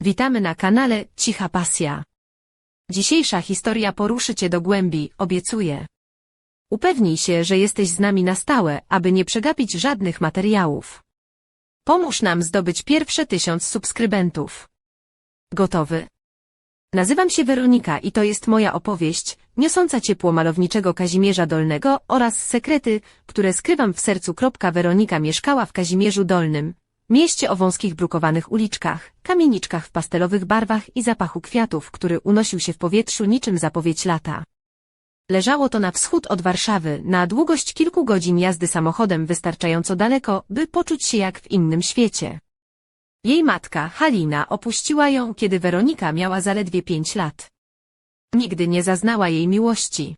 Witamy na kanale Cicha Pasja. Dzisiejsza historia poruszy Cię do głębi, obiecuję. Upewnij się, że jesteś z nami na stałe, aby nie przegapić żadnych materiałów. Pomóż nam zdobyć pierwsze tysiąc subskrybentów. Gotowy? Nazywam się Weronika i to jest moja opowieść, niosąca ciepło malowniczego Kazimierza Dolnego oraz sekrety, które skrywam w sercu. Weronika mieszkała w Kazimierzu Dolnym, mieście o wąskich brukowanych uliczkach, kamieniczkach w pastelowych barwach i zapachu kwiatów, który unosił się w powietrzu niczym zapowiedź lata. Leżało to na wschód od Warszawy, na długość kilku godzin jazdy samochodem wystarczająco daleko, by poczuć się jak w innym świecie. Jej matka, Halina, opuściła ją, kiedy Weronika miała zaledwie pięć lat. Nigdy nie zaznała jej miłości.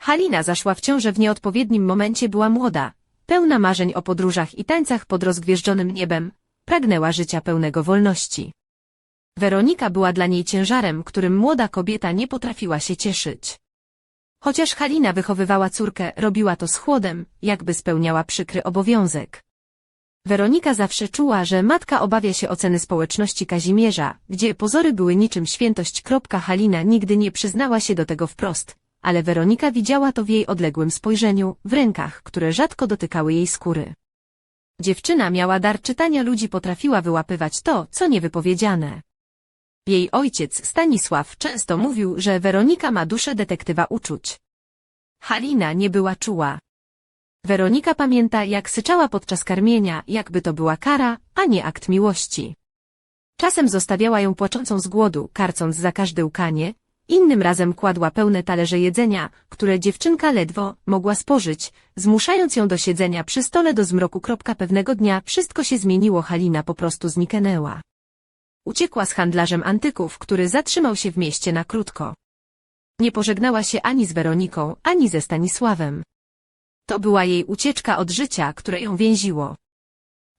Halina zaszła w ciążę w nieodpowiednim momencie była młoda, pełna marzeń o podróżach i tańcach pod rozgwieżdżonym niebem, pragnęła życia pełnego wolności. Weronika była dla niej ciężarem, którym młoda kobieta nie potrafiła się cieszyć. Chociaż Halina wychowywała córkę, robiła to z chłodem, jakby spełniała przykry obowiązek. Weronika zawsze czuła, że matka obawia się oceny społeczności Kazimierza, gdzie pozory były niczym świętość. Halina nigdy nie przyznała się do tego wprost, ale Weronika widziała to w jej odległym spojrzeniu, w rękach, które rzadko dotykały jej skóry. Dziewczyna miała dar czytania ludzi potrafiła wyłapywać to, co niewypowiedziane. Jej ojciec, Stanisław, często mówił, że Weronika ma duszę detektywa uczuć. Halina nie była czuła. Weronika pamięta, jak syczała podczas karmienia, jakby to była kara, a nie akt miłości. Czasem zostawiała ją płaczącą z głodu, karcąc za każde łkanie, innym razem kładła pełne talerze jedzenia, które dziewczynka ledwo mogła spożyć, zmuszając ją do siedzenia przy stole do zmroku. Pewnego dnia wszystko się zmieniło, Halina po prostu zniknęła. Uciekła z handlarzem antyków, który zatrzymał się w mieście na krótko. Nie pożegnała się ani z Weroniką, ani ze Stanisławem. To była jej ucieczka od życia, które ją więziło.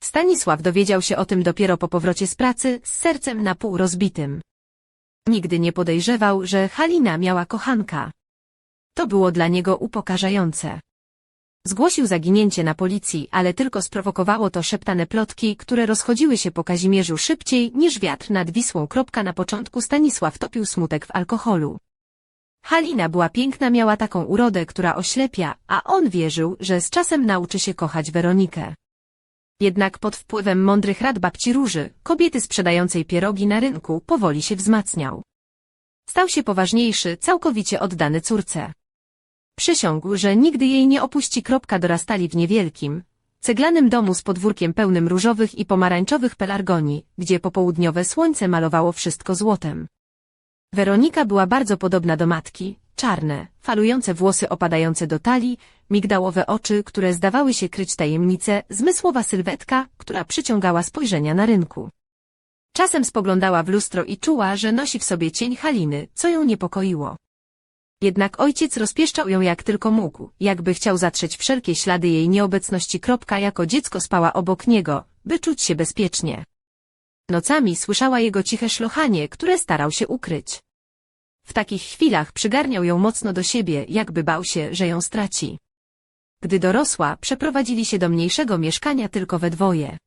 Stanisław dowiedział się o tym dopiero po powrocie z pracy, z sercem na pół rozbitym. Nigdy nie podejrzewał, że Halina miała kochanka. To było dla niego upokarzające. Zgłosił zaginięcie na policji, ale tylko sprowokowało to szeptane plotki, które rozchodziły się po Kazimierzu szybciej niż wiatr nad Wisłą. Na początku Stanisław topił smutek w alkoholu. Halina była piękna, miała taką urodę, która oślepia, a on wierzył, że z czasem nauczy się kochać Weronikę. Jednak pod wpływem mądrych rad babci Róży, kobiety sprzedającej pierogi na rynku, powoli się wzmacniał. Stał się poważniejszy, całkowicie oddany córce. Przysiągł, że nigdy jej nie opuści. Dorastali w niewielkim, ceglanym domu z podwórkiem pełnym różowych i pomarańczowych pelargonii, gdzie popołudniowe słońce malowało wszystko złotem. Weronika była bardzo podobna do matki, czarne, falujące włosy opadające do talii, migdałowe oczy, które zdawały się kryć tajemnice, zmysłowa sylwetka, która przyciągała spojrzenia na rynku. Czasem spoglądała w lustro i czuła, że nosi w sobie cień Haliny, co ją niepokoiło. Jednak ojciec rozpieszczał ją jak tylko mógł, jakby chciał zatrzeć wszelkie ślady jej nieobecności. Jako dziecko spała obok niego, by czuć się bezpiecznie. Nocami słyszała jego ciche szlochanie, które starał się ukryć. W takich chwilach przygarniał ją mocno do siebie, jakby bał się, że ją straci. Gdy dorosła, przeprowadzili się do mniejszego mieszkania tylko we dwoje.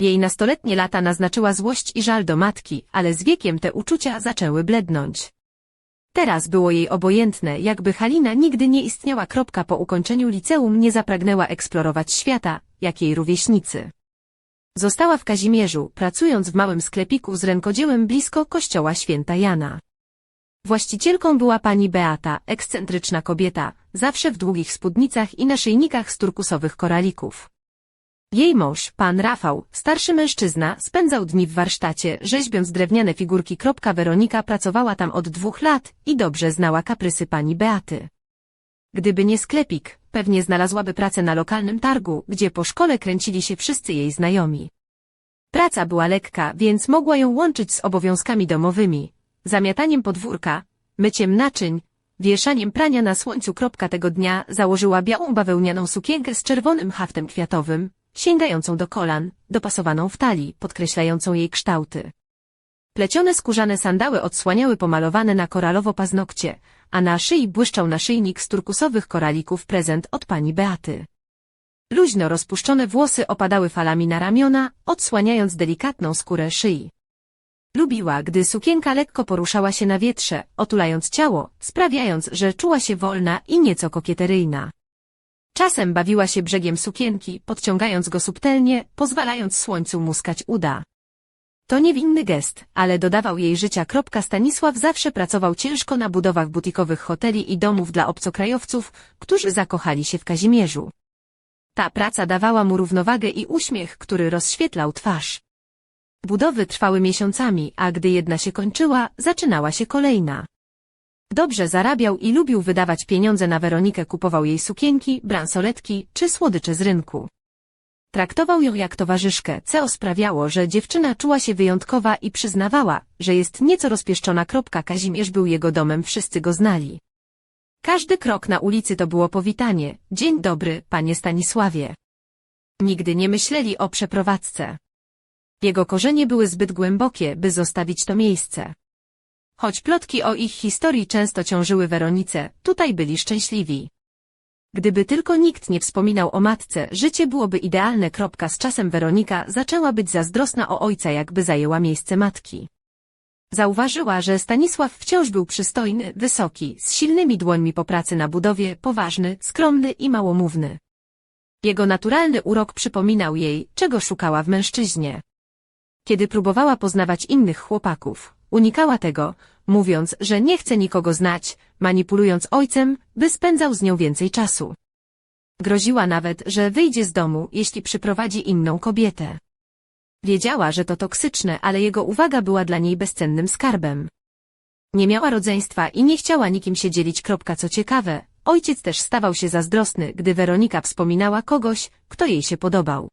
Jej nastoletnie lata naznaczyła złość i żal do matki, ale z wiekiem te uczucia zaczęły blednąć. Teraz było jej obojętne, jakby Halina nigdy nie istniała. Kropka po ukończeniu liceum nie zapragnęła eksplorować świata, jak jej rówieśnicy. Została w Kazimierzu, pracując w małym sklepiku z rękodziełem blisko kościoła święta Jana. Właścicielką była pani Beata, ekscentryczna kobieta, zawsze w długich spódnicach i naszyjnikach z turkusowych koralików. Jej mąż, pan Rafał, starszy mężczyzna, spędzał dni w warsztacie, rzeźbiąc drewniane figurki. Weronika pracowała tam od dwóch lat i dobrze znała kaprysy pani Beaty. Gdyby nie sklepik, pewnie znalazłaby pracę na lokalnym targu, gdzie po szkole kręcili się wszyscy jej znajomi. Praca była lekka, więc mogła ją łączyć z obowiązkami domowymi, zamiataniem podwórka, myciem naczyń, wieszaniem prania na słońcu. Tego dnia założyła białą bawełnianą sukienkę z czerwonym haftem kwiatowym, sięgającą do kolan, dopasowaną w talii, podkreślającą jej kształty. Plecione skórzane sandały odsłaniały pomalowane na koralowo paznokcie, a na szyi błyszczał naszyjnik z turkusowych koralików prezent od pani Beaty. Luźno rozpuszczone włosy opadały falami na ramiona, odsłaniając delikatną skórę szyi. Lubiła, gdy sukienka lekko poruszała się na wietrze, otulając ciało, sprawiając, że czuła się wolna i nieco kokieteryjna. Czasem bawiła się brzegiem sukienki, podciągając go subtelnie, pozwalając słońcu muskać uda. To niewinny gest, ale dodawał jej życia. Stanisław zawsze pracował ciężko na budowach butikowych hoteli i domów dla obcokrajowców, którzy zakochali się w Kazimierzu. Ta praca dawała mu równowagę i uśmiech, który rozświetlał twarz. Budowy trwały miesiącami, a gdy jedna się kończyła, zaczynała się kolejna. Dobrze zarabiał i lubił wydawać pieniądze na Weronikę, kupował jej sukienki, bransoletki czy słodycze z rynku. Traktował ją jak towarzyszkę, co sprawiało, że dziewczyna czuła się wyjątkowa i przyznawała, że jest nieco rozpieszczona. Kazimierz był jego domem, wszyscy go znali. Każdy krok na ulicy to było powitanie. Dzień dobry, panie Stanisławie. Nigdy nie myśleli o przeprowadzce. Jego korzenie były zbyt głębokie, by zostawić to miejsce. Choć plotki o ich historii często ciążyły Weronice, tutaj byli szczęśliwi. Gdyby tylko nikt nie wspominał o matce, życie byłoby idealne. Kropka z czasem Weronika zaczęła być zazdrosna o ojca, jakby zajęła miejsce matki. Zauważyła, że Stanisław wciąż był przystojny, wysoki, z silnymi dłońmi po pracy na budowie, poważny, skromny i małomówny. Jego naturalny urok przypominał jej, czego szukała w mężczyźnie. Kiedy próbowała poznawać innych chłopaków, unikała tego, mówiąc, że nie chce nikogo znać, manipulując ojcem, by spędzał z nią więcej czasu. Groziła nawet, że wyjdzie z domu, jeśli przyprowadzi inną kobietę. Wiedziała, że to toksyczne, ale jego uwaga była dla niej bezcennym skarbem. Nie miała rodzeństwa i nie chciała nikim się dzielić. Co ciekawe, ojciec też stawał się zazdrosny, gdy Weronika wspominała kogoś, kto jej się podobał.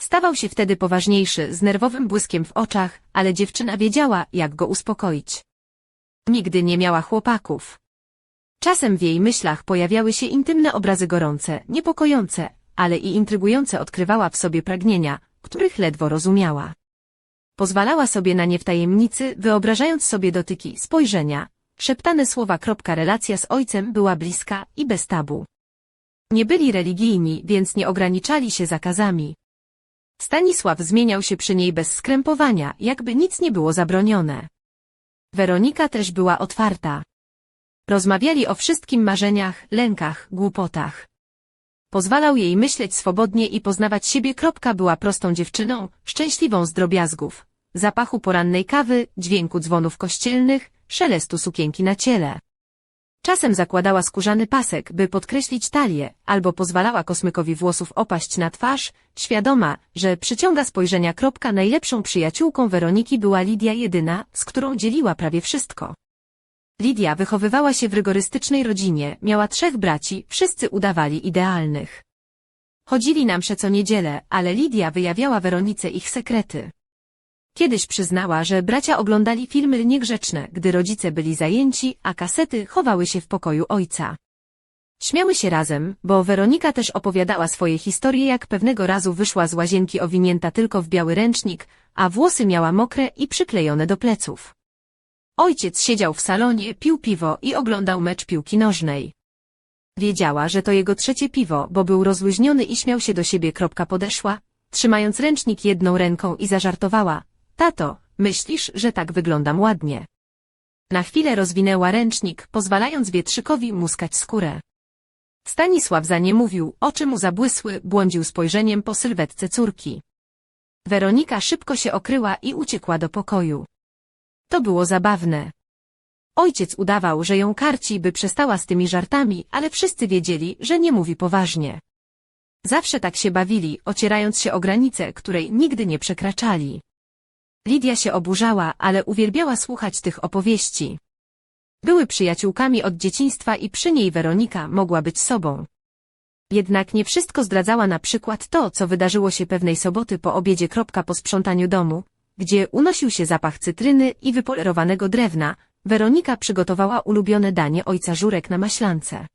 Stawał się wtedy poważniejszy, z nerwowym błyskiem w oczach, ale dziewczyna wiedziała, jak go uspokoić. Nigdy nie miała chłopaków. Czasem w jej myślach pojawiały się intymne obrazy gorące, niepokojące, ale i intrygujące odkrywała w sobie pragnienia, których ledwo rozumiała. Pozwalała sobie na nie w tajemnicy, wyobrażając sobie dotyki, spojrzenia, szeptane słowa. Relacja z ojcem była bliska i bez tabu. Nie byli religijni, więc nie ograniczali się zakazami. Stanisław zmieniał się przy niej bez skrępowania, jakby nic nie było zabronione. Weronika też była otwarta. Rozmawiali o wszystkim marzeniach, lękach, głupotach. Pozwalał jej myśleć swobodnie i poznawać siebie. Kropka była prostą dziewczyną, szczęśliwą z drobiazgów, zapachu porannej kawy, dźwięku dzwonów kościelnych, szelestu sukienki na ciele. Czasem zakładała skórzany pasek, by podkreślić talię, albo pozwalała kosmykowi włosów opaść na twarz, świadoma, że przyciąga spojrzenia. Kropka najlepszą przyjaciółką Weroniki była Lidia jedyna, z którą dzieliła prawie wszystko. Lidia wychowywała się w rygorystycznej rodzinie, miała trzech braci, wszyscy udawali idealnych. Chodzili na msze co niedzielę, ale Lidia wyjawiała Weronice ich sekrety. Kiedyś przyznała, że bracia oglądali filmy niegrzeczne, gdy rodzice byli zajęci, a kasety chowały się w pokoju ojca. Śmiały się razem, bo Weronika też opowiadała swoje historie jak pewnego razu wyszła z łazienki owinięta tylko w biały ręcznik, a włosy miała mokre i przyklejone do pleców. Ojciec siedział w salonie, pił piwo i oglądał mecz piłki nożnej. Wiedziała, że to jego trzecie piwo, bo był rozluźniony i śmiał się do siebie. Kropka podeszła, trzymając ręcznik jedną ręką i zażartowała. Tato, myślisz, że tak wyglądam ładnie? Na chwilę rozwinęła ręcznik, pozwalając wietrzykowi muskać skórę. Stanisław za nie mówił, oczy mu zabłysły, błądził spojrzeniem po sylwetce córki. Weronika szybko się okryła i uciekła do pokoju. To było zabawne. Ojciec udawał, że ją karci, by przestała z tymi żartami, ale wszyscy wiedzieli, że nie mówi poważnie. Zawsze tak się bawili, ocierając się o granicę, której nigdy nie przekraczali. Lidia się oburzała, ale uwielbiała słuchać tych opowieści. Były przyjaciółkami od dzieciństwa i przy niej Weronika mogła być sobą. Jednak nie wszystko zdradzała na przykład to, co wydarzyło się pewnej soboty po obiedzie. Kropka po sprzątaniu domu, gdzie unosił się zapach cytryny i wypolerowanego drewna, Weronika przygotowała ulubione danie ojca żurek na maślance.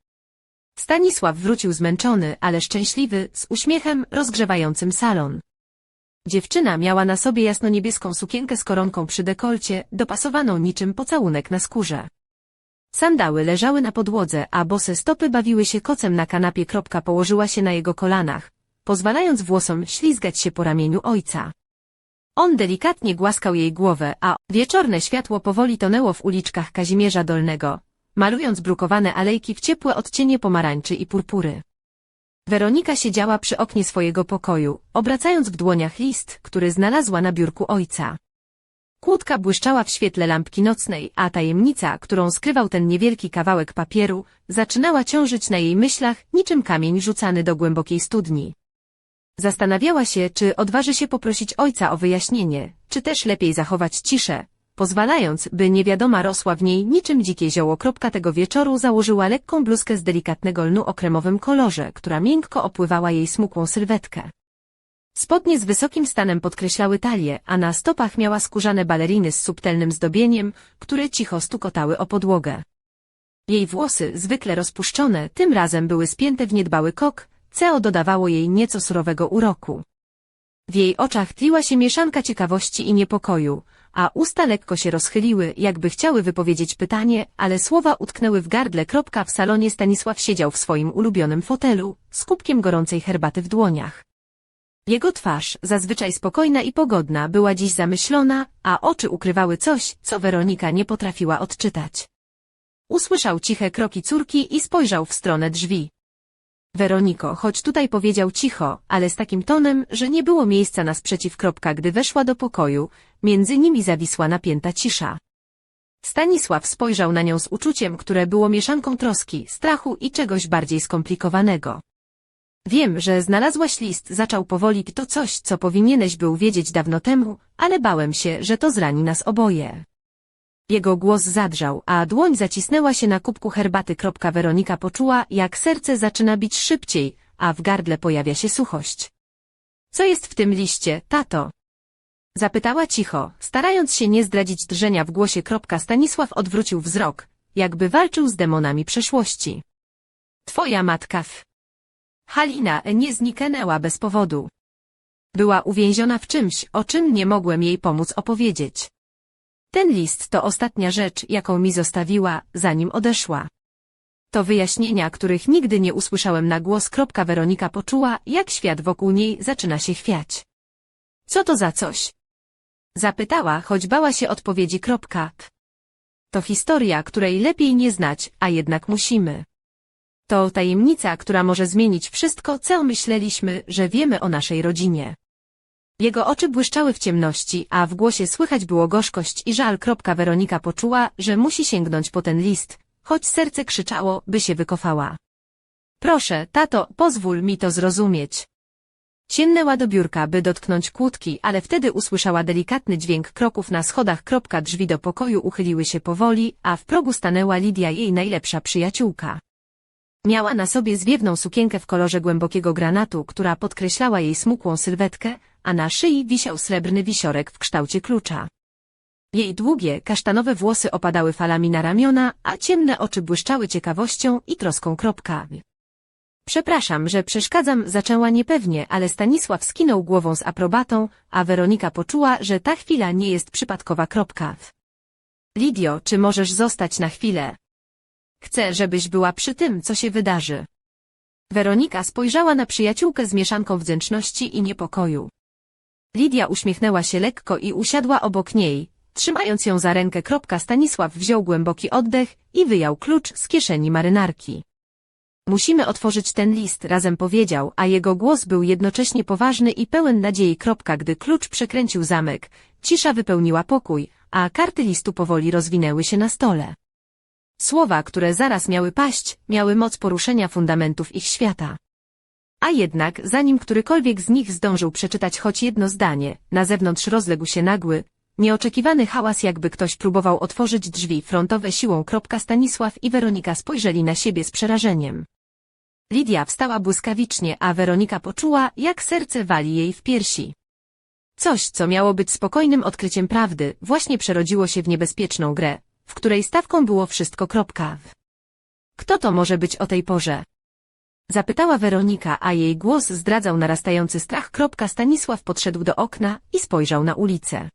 Stanisław wrócił zmęczony, ale szczęśliwy, z uśmiechem rozgrzewającym salon. Dziewczyna miała na sobie jasnoniebieską sukienkę z koronką przy dekolcie, dopasowaną niczym pocałunek na skórze. Sandały leżały na podłodze, a bose stopy bawiły się kocem na kanapie. Kropka położyła się na jego kolanach, pozwalając włosom ślizgać się po ramieniu ojca. On delikatnie głaskał jej głowę, a wieczorne światło powoli tonęło w uliczkach Kazimierza Dolnego, malując brukowane alejki w ciepłe odcienie pomarańczy i purpury. Weronika siedziała przy oknie swojego pokoju, obracając w dłoniach list, który znalazła na biurku ojca. Kłódka błyszczała w świetle lampki nocnej, a tajemnica, którą skrywał ten niewielki kawałek papieru, zaczynała ciążyć na jej myślach niczym kamień rzucany do głębokiej studni. Zastanawiała się, czy odważy się poprosić ojca o wyjaśnienie, czy też lepiej zachować ciszę, pozwalając, by niewiadoma rosła w niej niczym dzikie zioło. Tego wieczoru założyła lekką bluzkę z delikatnego lnu o kremowym kolorze, która miękko opływała jej smukłą sylwetkę. Spodnie z wysokim stanem podkreślały talię, a na stopach miała skórzane baleriny z subtelnym zdobieniem, które cicho stukotały o podłogę. Jej włosy, zwykle rozpuszczone, tym razem były spięte w niedbały kok, co dodawało jej nieco surowego uroku. W jej oczach tliła się mieszanka ciekawości i niepokoju, a usta lekko się rozchyliły, jakby chciały wypowiedzieć pytanie, ale słowa utknęły w gardle. Kropka w salonie Stanisław siedział w swoim ulubionym fotelu, z kubkiem gorącej herbaty w dłoniach. Jego twarz, zazwyczaj spokojna i pogodna, była dziś zamyślona, a oczy ukrywały coś, co Weronika nie potrafiła odczytać. Usłyszał ciche kroki córki i spojrzał w stronę drzwi. Weroniko, choć tutaj powiedział cicho, ale z takim tonem, że nie było miejsca na sprzeciw. Gdy weszła do pokoju, między nimi zawisła napięta cisza. Stanisław spojrzał na nią z uczuciem, które było mieszanką troski, strachu i czegoś bardziej skomplikowanego. Wiem, że znalazłaś list, zaczął powoli to coś, co powinieneś był wiedzieć dawno temu, ale bałem się, że to zrani nas oboje. Jego głos zadrżał, a dłoń zacisnęła się na kubku herbaty. Weronika poczuła, jak serce zaczyna bić szybciej, a w gardle pojawia się suchość. Co jest w tym liście, tato? Zapytała cicho, starając się nie zdradzić drżenia w głosie. Stanisław odwrócił wzrok, jakby walczył z demonami przeszłości. Twoja matka w... Halina nie zniknęła bez powodu. Była uwięziona w czymś, o czym nie mogłem jej pomóc opowiedzieć. Ten list to ostatnia rzecz, jaką mi zostawiła, zanim odeszła. To wyjaśnienia, których nigdy nie usłyszałem na głos. Weronika poczuła, jak świat wokół niej zaczyna się chwiać. Co to za coś? Zapytała, choć bała się odpowiedzi. To historia, której lepiej nie znać, a jednak musimy. To tajemnica, która może zmienić wszystko, co myśleliśmy, że wiemy o naszej rodzinie. Jego oczy błyszczały w ciemności, a w głosie słychać było gorzkość i żal. Kropka Weronika poczuła, że musi sięgnąć po ten list, choć serce krzyczało, by się wykofała. Proszę, tato, pozwól mi to zrozumieć. Sięgnęła do biurka, by dotknąć kłódki, ale wtedy usłyszała delikatny dźwięk kroków na schodach. Drzwi do pokoju uchyliły się powoli, a w progu stanęła Lidia, jej najlepsza przyjaciółka. Miała na sobie zwiewną sukienkę w kolorze głębokiego granatu, która podkreślała jej smukłą sylwetkę, a na szyi wisiał srebrny wisiorek w kształcie klucza. Jej długie, kasztanowe włosy opadały falami na ramiona, a ciemne oczy błyszczały ciekawością i troską. Kropka. Przepraszam, że przeszkadzam, zaczęła niepewnie, ale Stanisław skinął głową z aprobatą, a Weronika poczuła, że ta chwila nie jest przypadkowa. Kropka. Lidio, czy możesz zostać na chwilę? Chcę, żebyś była przy tym, co się wydarzy. Weronika spojrzała na przyjaciółkę z mieszanką wdzięczności i niepokoju. Lidia uśmiechnęła się lekko i usiadła obok niej, trzymając ją za rękę. Stanisław wziął głęboki oddech i wyjął klucz z kieszeni marynarki. Musimy otworzyć ten list, razem powiedział, a jego głos był jednocześnie poważny i pełen nadziei. Gdy klucz przekręcił zamek, cisza wypełniła pokój, a karty listu powoli rozwinęły się na stole. Słowa, które zaraz miały paść, miały moc poruszenia fundamentów ich świata. A jednak, zanim którykolwiek z nich zdążył przeczytać choć jedno zdanie, na zewnątrz rozległ się nagły, nieoczekiwany hałas jakby ktoś próbował otworzyć drzwi frontowe siłą. Stanisław i Weronika spojrzeli na siebie z przerażeniem. Lidia wstała błyskawicznie, a Weronika poczuła, jak serce wali jej w piersi. Coś, co miało być spokojnym odkryciem prawdy, właśnie przerodziło się w niebezpieczną grę, w której stawką było wszystko. Kto to może być o tej porze? Zapytała Weronika, a jej głos zdradzał narastający strach. Stanisław podszedł do okna i spojrzał na ulicę.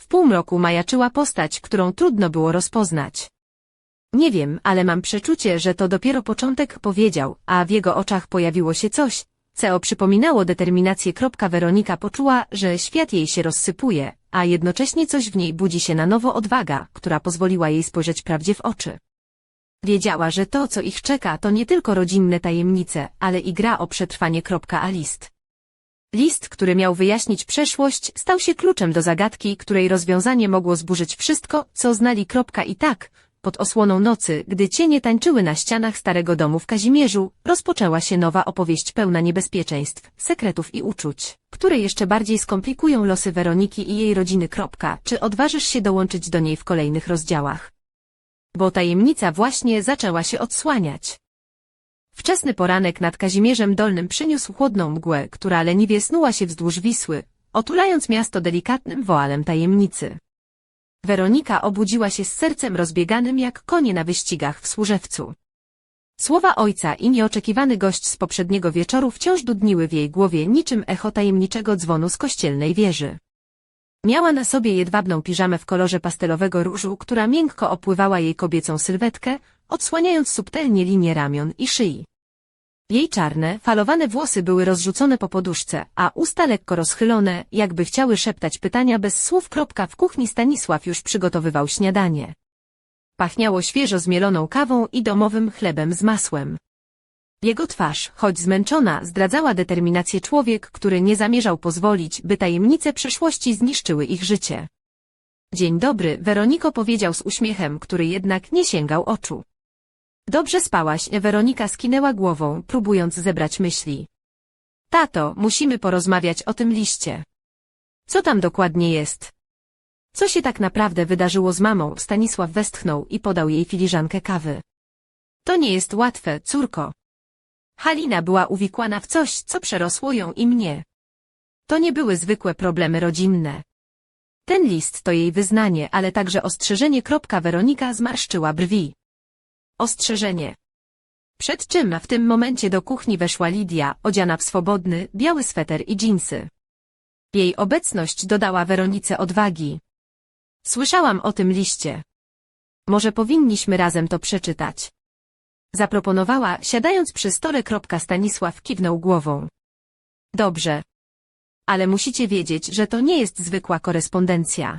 W półmroku majaczyła postać, którą trudno było rozpoznać. Nie wiem, ale mam przeczucie, że to dopiero początek powiedział, a w jego oczach pojawiło się coś, CO przypominało determinację. Weronika poczuła, że świat jej się rozsypuje, a jednocześnie coś w niej budzi się na nowo odwaga, która pozwoliła jej spojrzeć prawdzie w oczy. Wiedziała, że to, co ich czeka, to nie tylko rodzinne tajemnice, ale i gra o przetrwanie. A list. List, który miał wyjaśnić przeszłość, stał się kluczem do zagadki, której rozwiązanie mogło zburzyć wszystko, co znali. I tak, pod osłoną nocy, gdy cienie tańczyły na ścianach starego domu w Kazimierzu, rozpoczęła się nowa opowieść pełna niebezpieczeństw, sekretów i uczuć, które jeszcze bardziej skomplikują losy Weroniki i jej rodziny. Czy odważysz się dołączyć do niej w kolejnych rozdziałach? Bo tajemnica właśnie zaczęła się odsłaniać. Wczesny poranek nad Kazimierzem Dolnym przyniósł chłodną mgłę, która leniwie snuła się wzdłuż Wisły, otulając miasto delikatnym woalem tajemnicy. Weronika obudziła się z sercem rozbieganym jak konie na wyścigach w Służewcu. Słowa ojca i nieoczekiwany gość z poprzedniego wieczoru wciąż dudniły w jej głowie niczym echo tajemniczego dzwonu z kościelnej wieży. Miała na sobie jedwabną piżamę w kolorze pastelowego różu, która miękko opływała jej kobiecą sylwetkę, odsłaniając subtelnie linie ramion i szyi. Jej czarne, falowane włosy były rozrzucone po poduszce, a usta lekko rozchylone, jakby chciały szeptać pytania bez słów. W kuchni Stanisław już przygotowywał śniadanie. Pachniało świeżo zmieloną kawą i domowym chlebem z masłem. Jego twarz, choć zmęczona, zdradzała determinację człowiek, który nie zamierzał pozwolić, by tajemnice przeszłości zniszczyły ich życie. Dzień dobry, Weroniko powiedział z uśmiechem, który jednak nie sięgał oczu. Dobrze spałaś, Weronika skinęła głową, próbując zebrać myśli. Tato, musimy porozmawiać o tym liście. Co tam dokładnie jest? Co się tak naprawdę wydarzyło z mamą? Stanisław westchnął i podał jej filiżankę kawy. To nie jest łatwe, córko. Halina była uwikłana w coś, co przerosło ją i mnie. To nie były zwykłe problemy rodzinne. Ten list to jej wyznanie, ale także ostrzeżenie. Weronika zmarszczyła brwi. Ostrzeżenie. Przed czym w tym momencie do kuchni weszła Lidia, odziana w swobodny, biały sweter i dżinsy. Jej obecność dodała Weronice odwagi. Słyszałam o tym liście. Może powinniśmy razem to przeczytać. Zaproponowała, siadając przy stole. Stanisław kiwnął głową. Dobrze. Ale musicie wiedzieć, że to nie jest zwykła korespondencja.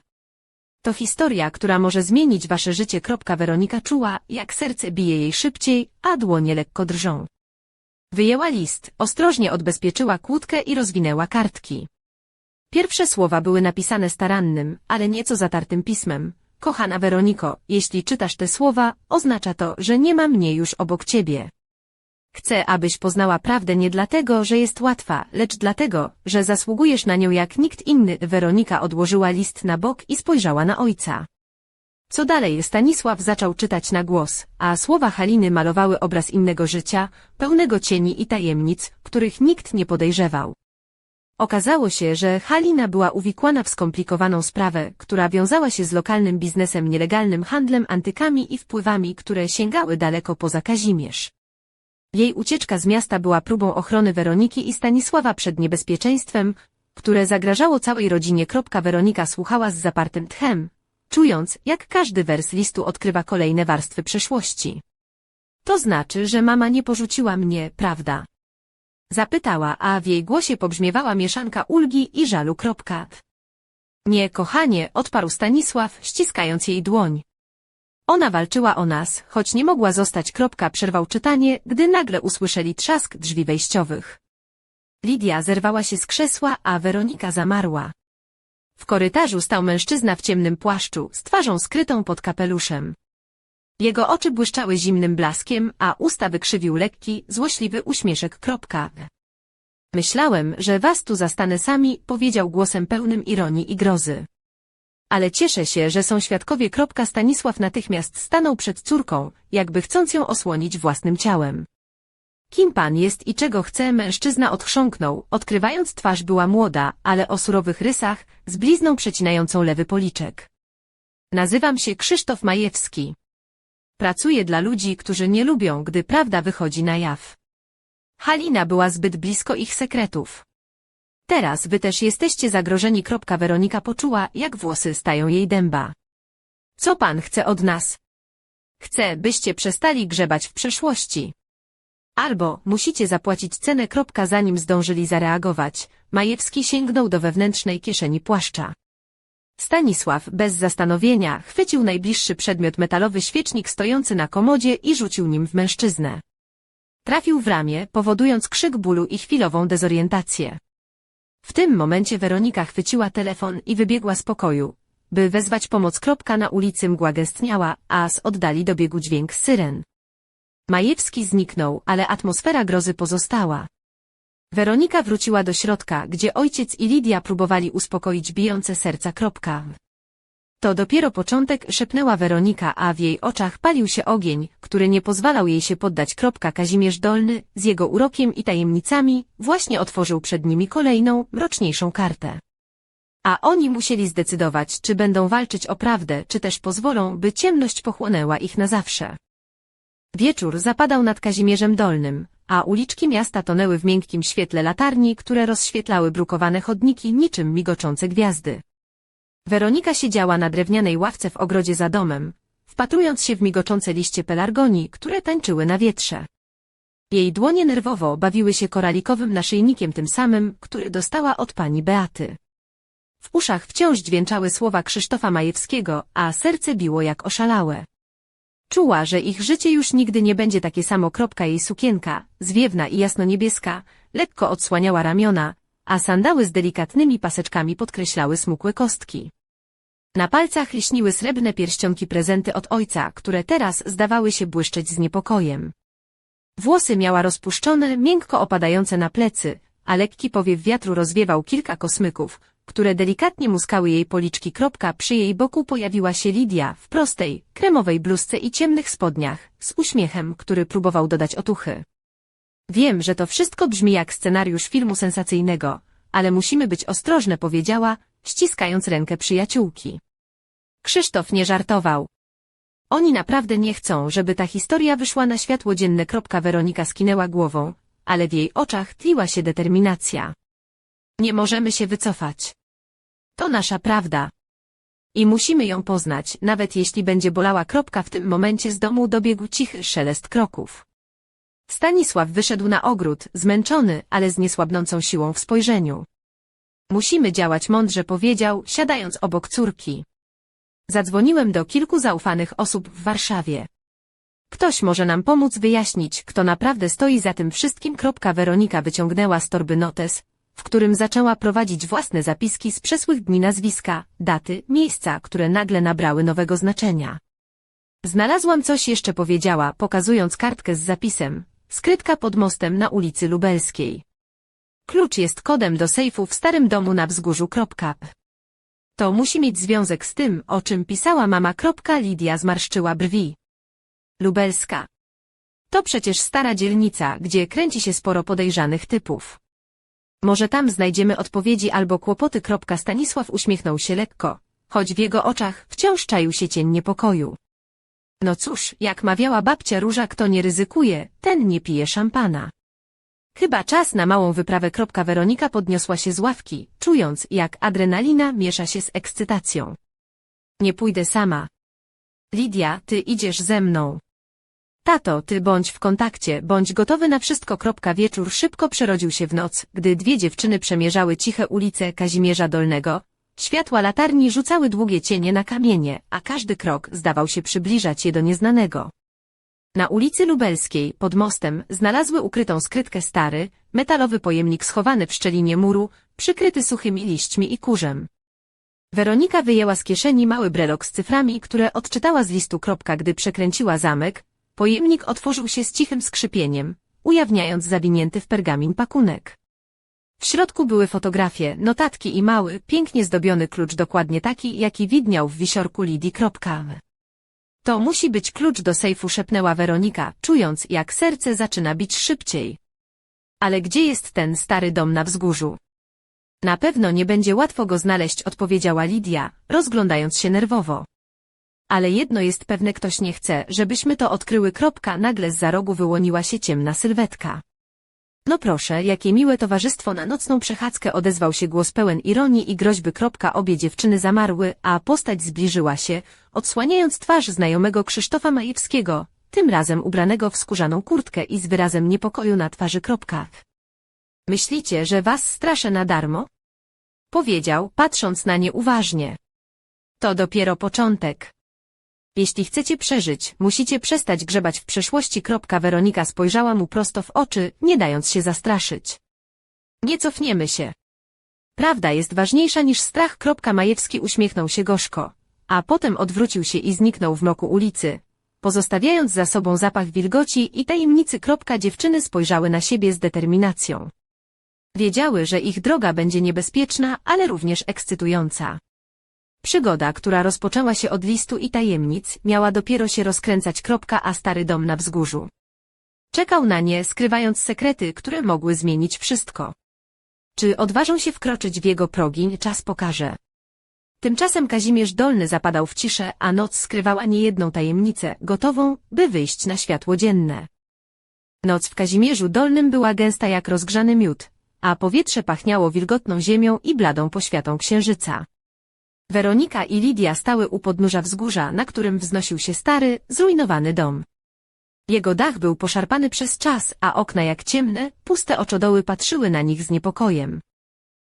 To historia, która może zmienić wasze życie. Weronika czuła, jak serce bije jej szybciej, a dłonie lekko drżą. Wyjęła list, ostrożnie odbezpieczyła kłódkę i rozwinęła kartki. Pierwsze słowa były napisane starannym, ale nieco zatartym pismem. Kochana Weroniko, jeśli czytasz te słowa, oznacza to, że nie ma mnie już obok ciebie. Chcę, abyś poznała prawdę nie dlatego, że jest łatwa, lecz dlatego, że zasługujesz na nią jak nikt inny. Weronika odłożyła list na bok i spojrzała na ojca. Co dalej Stanisław zaczął czytać na głos, a słowa Haliny malowały obraz innego życia, pełnego cieni i tajemnic, których nikt nie podejrzewał. Okazało się, że Halina była uwikłana w skomplikowaną sprawę, która wiązała się z lokalnym biznesem nielegalnym handlem antykami i wpływami, które sięgały daleko poza Kazimierz. Jej ucieczka z miasta była próbą ochrony Weroniki i Stanisława przed niebezpieczeństwem, które zagrażało całej rodzinie. Weronika słuchała z zapartym tchem, czując, jak każdy wers listu odkrywa kolejne warstwy przeszłości. To znaczy, że mama nie porzuciła mnie, prawda? Zapytała, a w jej głosie pobrzmiewała mieszanka ulgi i żalu. Nie, kochanie, odparł Stanisław, ściskając jej dłoń. Ona walczyła o nas, choć nie mogła zostać. Kropka przerwał czytanie, gdy nagle usłyszeli trzask drzwi wejściowych. Lidia zerwała się z krzesła, a Weronika zamarła. W korytarzu stał mężczyzna w ciemnym płaszczu, z twarzą skrytą pod kapeluszem. Jego oczy błyszczały zimnym blaskiem, a usta wykrzywił lekki, złośliwy uśmieszek. Kropka. Myślałem, że was tu zastanę sami, powiedział głosem pełnym ironii i grozy. Ale cieszę się, że są świadkowie. Kropka Stanisław natychmiast stanął przed córką, jakby chcąc ją osłonić własnym ciałem. Kim pan jest i czego chce? Mężczyzna odchrząknął, odkrywając twarz była młoda, ale o surowych rysach, z blizną przecinającą lewy policzek. Nazywam się Krzysztof Majewski. Pracuję dla ludzi, którzy nie lubią, gdy prawda wychodzi na jaw. Halina była zbyt blisko ich sekretów. Teraz wy też jesteście zagrożeni. Weronika poczuła, jak włosy stają jej dęba. Co pan chce od nas? Chcę, byście przestali grzebać w przeszłości. Albo musicie zapłacić cenę. Zanim zdążyli zareagować, Majewski sięgnął do wewnętrznej kieszeni płaszcza. Stanisław bez zastanowienia chwycił najbliższy przedmiot metalowy świecznik stojący na komodzie i rzucił nim w mężczyznę. Trafił w ramię, powodując krzyk bólu i chwilową dezorientację. W tym momencie Weronika chwyciła telefon i wybiegła z pokoju, by wezwać pomoc. Kropka na ulicy mgła gęstniała, a z oddali dobiegł dźwięk syren. Majewski zniknął, ale atmosfera grozy pozostała. Weronika wróciła do środka, gdzie ojciec i Lidia próbowali uspokoić bijące serca. Kropka. To dopiero początek, szepnęła Weronika, a w jej oczach palił się ogień, który nie pozwalał jej się poddać. Kropka Kazimierz Dolny, z jego urokiem i tajemnicami, właśnie otworzył przed nimi kolejną, mroczniejszą kartę. A oni musieli zdecydować, czy będą walczyć o prawdę, czy też pozwolą, by ciemność pochłonęła ich na zawsze. Wieczór zapadał nad Kazimierzem Dolnym, a uliczki miasta tonęły w miękkim świetle latarni, które rozświetlały brukowane chodniki niczym migoczące gwiazdy. Weronika siedziała na drewnianej ławce w ogrodzie za domem, wpatrując się w migoczące liście pelargonii, które tańczyły na wietrze. Jej dłonie nerwowo bawiły się koralikowym naszyjnikiem tym samym, który dostała od pani Beaty. W uszach wciąż dźwięczały słowa Krzysztofa Majewskiego, a serce biło jak oszalałe. Czuła, że ich życie już nigdy nie będzie takie samo. Kropka jej sukienka, zwiewna i jasno-niebieska, lekko odsłaniała ramiona, a sandały z delikatnymi paseczkami podkreślały smukłe kostki. Na palcach liśniły srebrne pierścionki prezenty od ojca, które teraz zdawały się błyszczeć z niepokojem. Włosy miała rozpuszczone, miękko opadające na plecy, a lekki powiew wiatru rozwiewał kilka kosmyków, które delikatnie muskały jej policzki. Przy jej boku pojawiła się Lidia w prostej, kremowej bluzce i ciemnych spodniach, z uśmiechem, który próbował dodać otuchy. Wiem, że to wszystko brzmi jak scenariusz filmu sensacyjnego, ale musimy być ostrożne, powiedziała, ściskając rękę przyjaciółki. Krzysztof nie żartował. Oni naprawdę nie chcą, żeby ta historia wyszła na światło dzienne. Weronika skinęła głową, ale w jej oczach tliła się determinacja. Nie możemy się wycofać. To nasza prawda. I musimy ją poznać, nawet jeśli będzie bolała. Kropka w tym momencie z domu dobiegł cichy szelest kroków. Stanisław wyszedł na ogród, zmęczony, ale z niesłabnącą siłą w spojrzeniu. Musimy działać mądrze, powiedział, siadając obok córki. Zadzwoniłem do kilku zaufanych osób w Warszawie. Ktoś może nam pomóc wyjaśnić, kto naprawdę stoi za tym wszystkim. Weronika wyciągnęła z torby notes, w którym zaczęła prowadzić własne zapiski z przesłych dni nazwiska, daty, miejsca, które nagle nabrały nowego znaczenia. Znalazłam coś jeszcze powiedziała, pokazując kartkę z zapisem, skrytka pod mostem na ulicy Lubelskiej. Klucz jest kodem do sejfu w starym domu na wzgórzu. To musi mieć związek z tym, o czym pisała mama. Lidia zmarszczyła brwi. Lubelska. To przecież stara dzielnica, gdzie kręci się sporo podejrzanych typów. Może tam znajdziemy odpowiedzi albo kłopoty. Stanisław uśmiechnął się lekko, choć w jego oczach wciąż czaił się cień niepokoju. No cóż, jak mawiała babcia Róża, kto nie ryzykuje, ten nie pije szampana. Chyba czas na małą wyprawę. Weronika podniosła się z ławki, czując, jak adrenalina miesza się z ekscytacją. Nie pójdę sama. Lidia, ty idziesz ze mną. Tato, ty bądź w kontakcie, bądź gotowy na wszystko. Wieczór szybko przerodził się w noc, gdy dwie dziewczyny przemierzały ciche ulice Kazimierza Dolnego. Światła latarni rzucały długie cienie na kamienie, a każdy krok zdawał się przybliżać je do nieznanego. Na ulicy Lubelskiej, pod mostem, znalazły ukrytą skrytkę stary, metalowy pojemnik schowany w szczelinie muru, przykryty suchymi liśćmi i kurzem. Weronika wyjęła z kieszeni mały brelok z cyframi, które odczytała z listu. Gdy przekręciła zamek, Pojemnik otworzył się z cichym skrzypieniem, ujawniając zawinięty w pergamin pakunek. W środku były fotografie, notatki i mały, pięknie zdobiony klucz dokładnie taki, jaki widniał w wisiorku Lidii. To musi być klucz do sejfu szepnęła Weronika, czując, jak serce zaczyna bić szybciej. Ale gdzie jest ten stary dom na wzgórzu? Na pewno nie będzie łatwo go znaleźć, odpowiedziała Lidia, rozglądając się nerwowo ale jedno jest pewne ktoś nie chce, żebyśmy to odkryły. Kropka, nagle z za rogu wyłoniła się ciemna sylwetka. No proszę, jakie miłe towarzystwo na nocną przechadzkę odezwał się głos pełen ironii i groźby. Kropka, obie dziewczyny zamarły, a postać zbliżyła się, odsłaniając twarz znajomego Krzysztofa Majewskiego, tym razem ubranego w skórzaną kurtkę i z wyrazem niepokoju na twarzy. Kropka. Myślicie, że was straszę na darmo? Powiedział, patrząc na nie uważnie. To dopiero początek. Jeśli chcecie przeżyć, musicie przestać grzebać w przeszłości. Weronika spojrzała mu prosto w oczy, nie dając się zastraszyć. Nie cofniemy się. Prawda jest ważniejsza niż strach. Majewski uśmiechnął się gorzko, a potem odwrócił się i zniknął w mroku ulicy, pozostawiając za sobą zapach wilgoci i tajemnicy. Dziewczyny spojrzały na siebie z determinacją. Wiedziały, że ich droga będzie niebezpieczna, ale również ekscytująca. Przygoda, która rozpoczęła się od listu i tajemnic, miała dopiero się rozkręcać. Kropka, a stary dom na wzgórzu. Czekał na nie, skrywając sekrety, które mogły zmienić wszystko. Czy odważą się wkroczyć w jego progi, czas pokaże. Tymczasem Kazimierz Dolny zapadał w ciszę, a noc skrywała niejedną tajemnicę, gotową, by wyjść na światło dzienne. Noc w Kazimierzu Dolnym była gęsta jak rozgrzany miód, a powietrze pachniało wilgotną ziemią i bladą poświatą księżyca. Weronika i Lidia stały u podnóża wzgórza, na którym wznosił się stary, zrujnowany dom. Jego dach był poszarpany przez czas, a okna jak ciemne, puste oczodoły patrzyły na nich z niepokojem.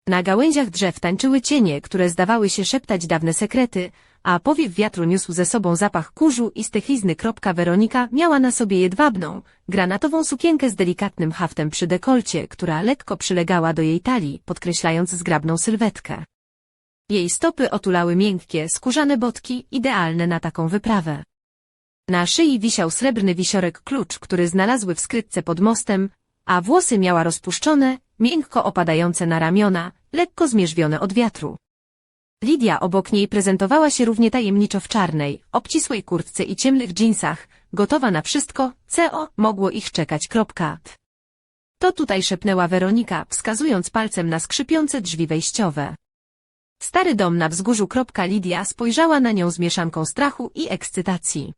Na gałęziach drzew tańczyły cienie, które zdawały się szeptać dawne sekrety, a powiew wiatru niósł ze sobą zapach kurzu i stechizny. Weronika miała na sobie jedwabną, granatową sukienkę z delikatnym haftem przy dekolcie, która lekko przylegała do jej talii, podkreślając zgrabną sylwetkę. Jej stopy otulały miękkie, skórzane botki, idealne na taką wyprawę. Na szyi wisiał srebrny wisiorek klucz, który znalazły w skrytce pod mostem, a włosy miała rozpuszczone, miękko opadające na ramiona, lekko zmierzwione od wiatru. Lidia obok niej prezentowała się równie tajemniczo w czarnej, obcisłej kurtce i ciemnych dżinsach, gotowa na wszystko, co mogło ich czekać. Kropka. To tutaj szepnęła Weronika, wskazując palcem na skrzypiące drzwi wejściowe. Stary dom na wzgórzu. Lidia spojrzała na nią z mieszanką strachu i ekscytacji.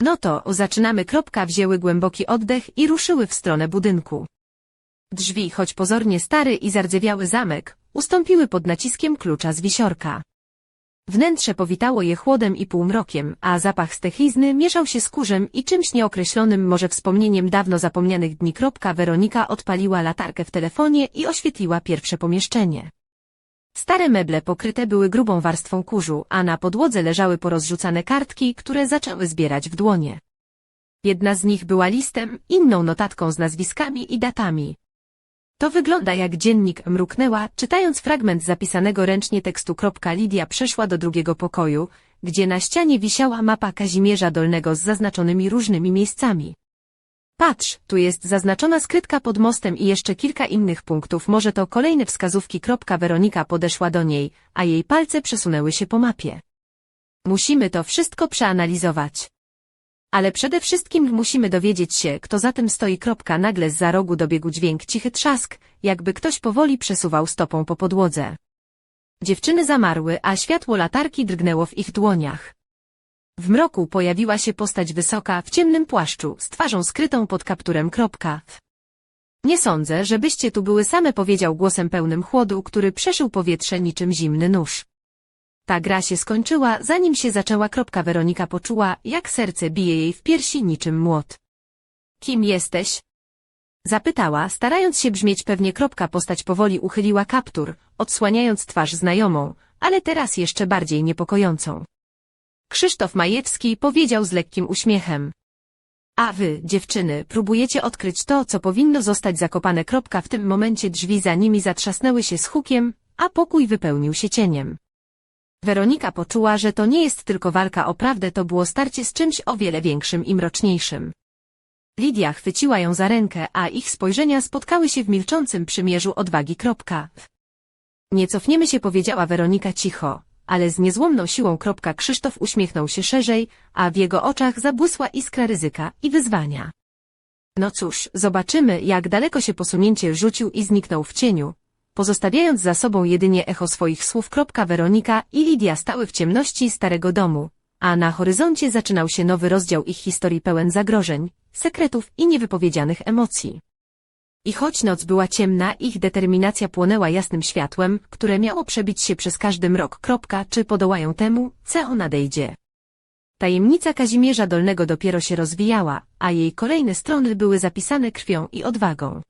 No to, zaczynamy. Wzięły głęboki oddech i ruszyły w stronę budynku. Drzwi, choć pozornie stary i zardzewiały zamek, ustąpiły pod naciskiem klucza z wisiorka. Wnętrze powitało je chłodem i półmrokiem, a zapach stechizny mieszał się z kurzem i czymś nieokreślonym może wspomnieniem dawno zapomnianych dni. Weronika odpaliła latarkę w telefonie i oświetliła pierwsze pomieszczenie. Stare meble pokryte były grubą warstwą kurzu, a na podłodze leżały porozrzucane kartki, które zaczęły zbierać w dłonie. Jedna z nich była listem, inną notatką z nazwiskami i datami. To wygląda jak dziennik, mruknęła, czytając fragment zapisanego ręcznie tekstu. Lidia przeszła do drugiego pokoju, gdzie na ścianie wisiała mapa Kazimierza Dolnego z zaznaczonymi różnymi miejscami. Patrz, tu jest zaznaczona skrytka pod mostem i jeszcze kilka innych punktów. Może to kolejne wskazówki. Weronika podeszła do niej, a jej palce przesunęły się po mapie. Musimy to wszystko przeanalizować. Ale przede wszystkim musimy dowiedzieć się, kto za tym stoi. Nagle z za rogu dobiegł dźwięk cichy trzask, jakby ktoś powoli przesuwał stopą po podłodze. Dziewczyny zamarły, a światło latarki drgnęło w ich dłoniach. W mroku pojawiła się postać wysoka w ciemnym płaszczu, z twarzą skrytą pod kapturem. Nie sądzę, żebyście tu były same powiedział głosem pełnym chłodu, który przeszył powietrze niczym zimny nóż. Ta gra się skończyła, zanim się zaczęła. Weronika poczuła, jak serce bije jej w piersi niczym młot. Kim jesteś? Zapytała, starając się brzmieć pewnie. Postać powoli uchyliła kaptur, odsłaniając twarz znajomą, ale teraz jeszcze bardziej niepokojącą. Krzysztof Majewski powiedział z lekkim uśmiechem. A wy, dziewczyny, próbujecie odkryć to, co powinno zostać zakopane. W tym momencie drzwi za nimi zatrzasnęły się z hukiem, a pokój wypełnił się cieniem. Weronika poczuła, że to nie jest tylko walka o prawdę, to było starcie z czymś o wiele większym i mroczniejszym. Lidia chwyciła ją za rękę, a ich spojrzenia spotkały się w milczącym przymierzu odwagi. Nie cofniemy się, powiedziała Weronika cicho, ale z niezłomną siłą. Krzysztof uśmiechnął się szerzej, a w jego oczach zabłysła iskra ryzyka i wyzwania. No cóż, zobaczymy, jak daleko się posunięcie rzucił i zniknął w cieniu, pozostawiając za sobą jedynie echo swoich słów. Weronika i Lidia stały w ciemności starego domu, a na horyzoncie zaczynał się nowy rozdział ich historii pełen zagrożeń, sekretów i niewypowiedzianych emocji. I choć noc była ciemna, ich determinacja płonęła jasnym światłem, które miało przebić się przez każdy mrok. Kropka, czy podołają temu, co nadejdzie. Tajemnica Kazimierza Dolnego dopiero się rozwijała, a jej kolejne strony były zapisane krwią i odwagą.